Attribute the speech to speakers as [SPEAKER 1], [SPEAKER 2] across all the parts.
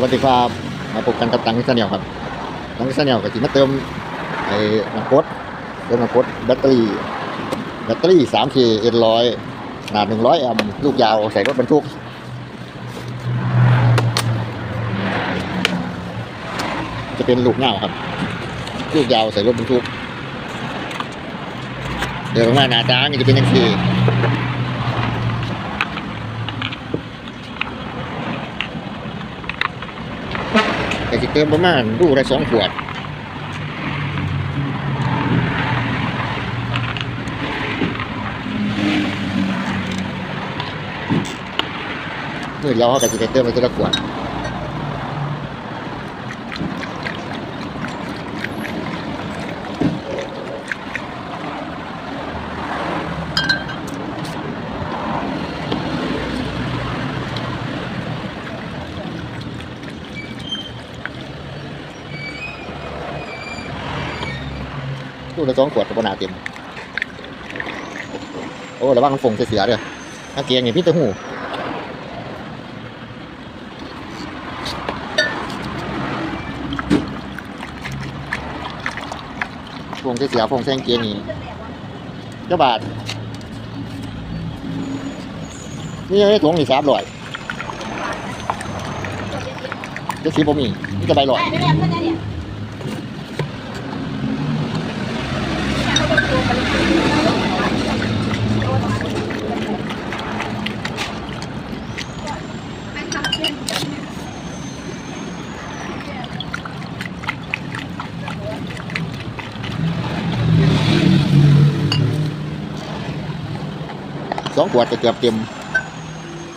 [SPEAKER 1] สวัสดีครับมาพบกันกับตังค์ชาแนลครับตังค์ชาแนลก็จะมาเติมไอ้น้ำกรดเติมน้ำกรดแบตเตอรี่แบตเตอรี่ 3K N100 ขนาด 100 แอมป์ลูกยาวใส่รถบรรทุกจะเป็นลูกเงาครับ ลูกยาวใส่รถบรรทุก เดี๋ยวมาหน้าตาก็จะเป็นยังไง แต่จะเติมประมาณรูละสองขวดเมื่อเดียวเขาก็จะเติมไปตัวละขวด รูละสองขวดก็บนาเต็ม โอ้ระวังมันฟงเสียๆเด้อกาเกียงนี่างพี่ตะหูฟงเสียๆฟงแซงเกียงนี่เจ้าบาท นี่ไอ้ถุงนี่สามร้อยจะสีบ่มีนี่จะใบร้อย
[SPEAKER 2] ได้ไม่ได้เพื่อนเนี่ย
[SPEAKER 1] สองขวดจะเกือบเต็ม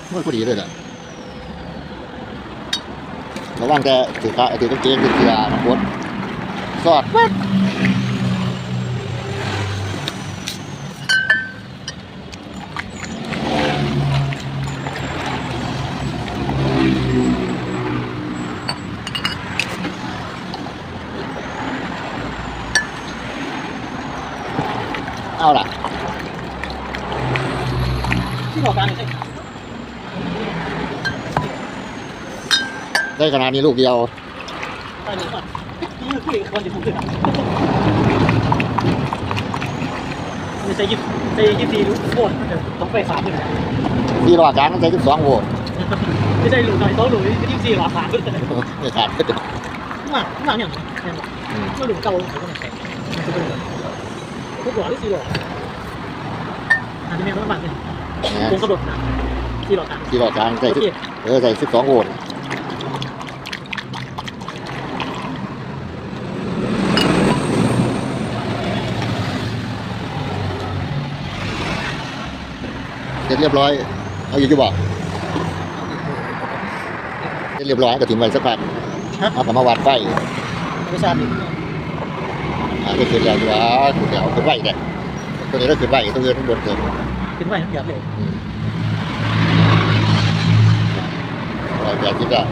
[SPEAKER 1] เมื่อพอดีเลยน่ะระวังแต่ถือขาถือกางเกงถือเสื้อน้ำบดสอดวัดเอาล่ะ ได้ขนาดนี้ลูกเดียว
[SPEAKER 3] ตอนนี้ก่อนนี่คือวันที่ผมขึ้นไม่ใช่ยิบใช่ยิบสี่ลูกโคตรต้องไปสามเลย
[SPEAKER 1] ที่รอการใช้สิบสองโวลต์
[SPEAKER 3] ไม่ใช่ลูกหน่อยต้องลูกยิบสี่หลอดขาขึ้นแต่
[SPEAKER 1] ไม่ขาดก็จะ
[SPEAKER 3] หนักหนักอย่างเนี่ยเมื่อลูกเก่าเขาก็แข็งพวกหลอดที่สี่หลอดอาจจะมีน้ำมันเนี่ยคงกระโดดนะสี่หลอดตาม
[SPEAKER 1] ที่รอการใช้
[SPEAKER 3] โอเค
[SPEAKER 1] เออใส่สิบสองโวลต์เสร็จเรียบร้อย เอาอยู่ที่บอกเสร็จเรียบร้อยก็ถึงไว้สักพักเอากลับมาวัดไฟ
[SPEAKER 3] ไม่ทราบดิ
[SPEAKER 1] อ่าก็คือแล้วอยู่ว่าคือแล้วคือไฟเนี่ยตัวนี้ก็คือไฟตัวเงินข้างบนเกิน
[SPEAKER 3] ขึ้นไปทั้งหยาบเลย
[SPEAKER 1] เราอยากคิดว่า